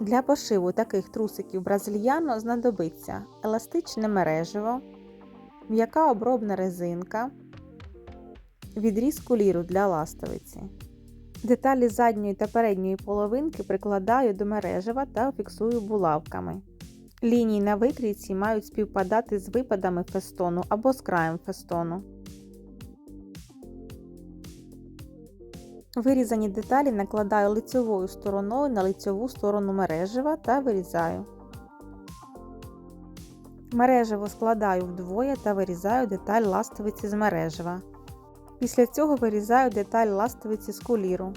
Для пошиву таких трусиків бразильяно знадобиться еластичне мереживо, м'яка обробна резинка, відріз куліру для ластовиці. Деталі задньої та передньої половинки прикладаю до мережева та фіксую булавками. Лінії на викрійці мають співпадати з випадами фестону або з краєм фестону. Вирізані деталі накладаю лицьовою стороною на лицьову сторону мережева та вирізаю. Мережево складаю вдвоє та вирізаю деталь ластовиці з мережева. Після цього вирізаю деталь ластовиці з куліру.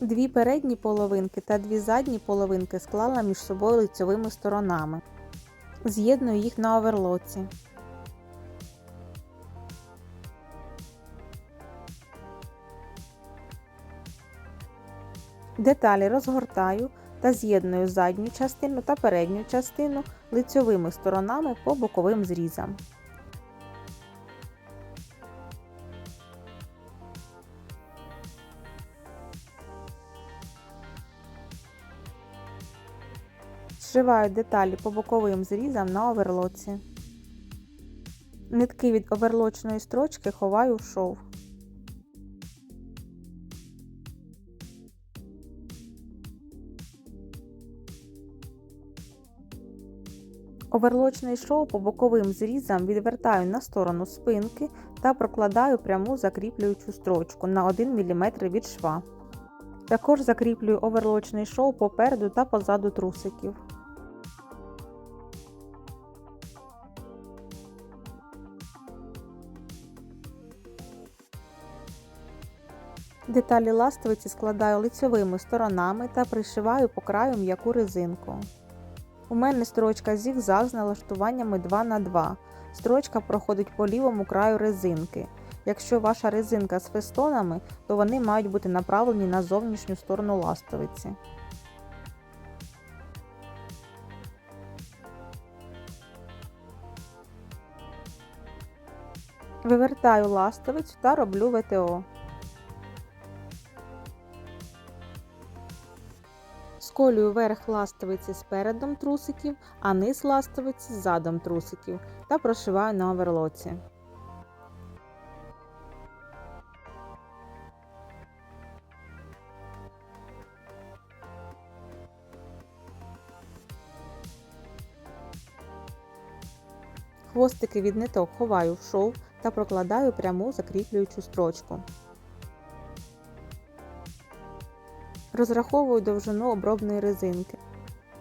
Дві передні половинки та дві задні половинки склала між собою лицьовими сторонами. З'єдную їх на оверлоці. Деталі розгортаю та з'єдную задню частину та передню частину лицьовими сторонами по боковим зрізам. Зшиваю деталі по боковим зрізам на оверлоці. Нитки від оверлочної строчки ховаю в шов. Оверлочний шов по боковим зрізам відвертаю на сторону спинки та прокладаю пряму закріплюючу строчку на 1 мм від шва. Також закріплюю оверлочний шов попереду та позаду трусиків. Деталі ластовиці складаю лицьовими сторонами та пришиваю по краю м'яку резинку. У мене строчка зігзаг з налаштуваннями 2х2. Строчка проходить по лівому краю резинки. Якщо ваша резинка з фестонами, то вони мають бути направлені на зовнішню сторону ластовиці. Вивертаю ластовицю та роблю ВТО. Сколюю верх ластовиці з передом трусиків, а низ ластовиці задом трусиків та прошиваю на оверлоці. Хвостики від ниток ховаю в шов та прокладаю пряму закріплюючу строчку. Розраховую довжину обробної резинки.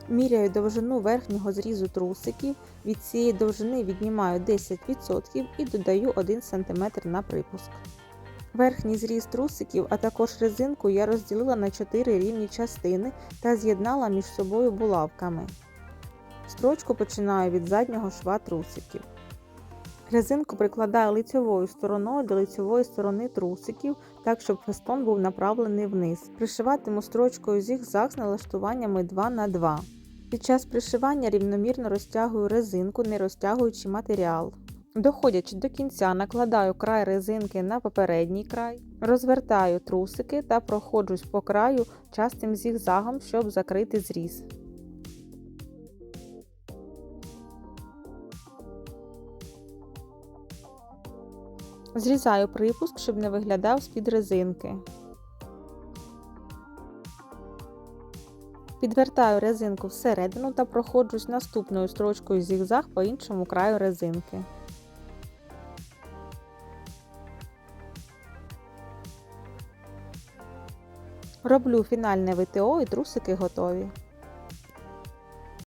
Міряю довжину верхнього зрізу трусиків, від цієї довжини віднімаю 10% і додаю 1 см на припуск. Верхній зріз трусиків, а також резинку я розділила на 4 рівні частини та з'єднала між собою булавками. Строчку починаю від заднього шва трусиків. Резинку прикладаю лицьовою стороною до лицьової сторони трусиків, так щоб фестон був направлений вниз. Пришиватиму строчкою зігзаг з налаштуваннями 2х2. Під час пришивання рівномірно розтягую резинку, не розтягуючи матеріал. Доходячи до кінця, накладаю край резинки на попередній край, розвертаю трусики та проходжусь по краю частим зігзагом, щоб закрити зріз. Зрізаю припуск, щоб не виглядав з-під резинки. Підвертаю резинку всередину та проходжусь наступною строчкою зігзаг по іншому краю резинки. Роблю фінальне ВТО і трусики готові.